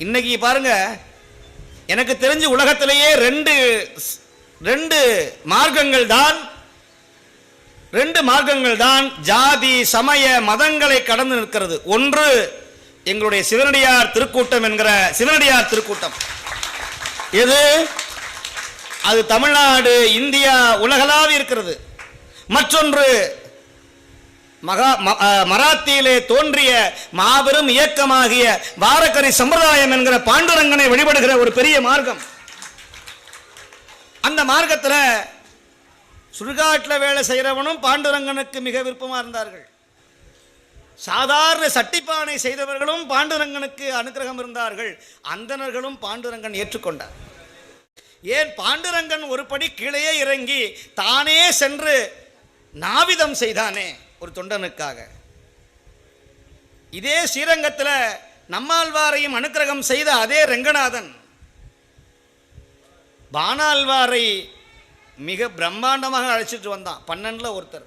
இன்னைக்கு பாருங்க எனக்கு தெரிஞ்சு உலகத்திலேயே ரெண்டு ரெண்டு மார்க்கங்கள் தான் ரெண்டு மார்க்கங்கள் தான் ஜாதி சமய மதங்களை கடந்து நிற்கிறது. ஒன்று எங்களுடைய சிவனடியார் திருக்கூட்டம் என்கிற சிவனடியார் திருக்கூட்டம். எது? அது தமிழ்நாடு இந்தியா உலகளாவி இருக்கிறது. மற்றொன்று மகா ம- மராத்தியிலே தோன்றிய மாபெரும் இயக்கமாகிய வாரக்கரை சம்பிரதாயம் என்கிற பாண்டுரங்கனை வழிபடுகிற ஒரு பெரிய மார்க்கம். அந்த மார்க்கத்தில் சுடுகாட்டில் வேலை செய்கிறவனும் பாண்டுரங்கனுக்கு மிக விருப்பமாக இருந்தார்கள். சாதாரண சட்டிப்பானை செய்தவர்களும் பாண்டுரங்கனுக்கு அனுக்கிரகம் இருந்தார்கள். அந்தணர்களும் பாண்டுரங்கன் ஏற்றுக்கொண்டார். ஏன் பாண்டுரங்கன் ஒரு படி கீழே இறங்கி தானே சென்று நாவிதம் செய்தானே? ஒரு தொண்டனுக்காக. இதே ஸ்ரீரங்கத்தில் நம்மாழ்வாரையும் அனுக்கிரகம் செய்த அதே ரெங்கநாதன். பானாழ்வாரை மிக பிரம்மாண்டமாக அழைச்சிட்டு வந்தான். பன்னெண்டில் ஒருத்தர்.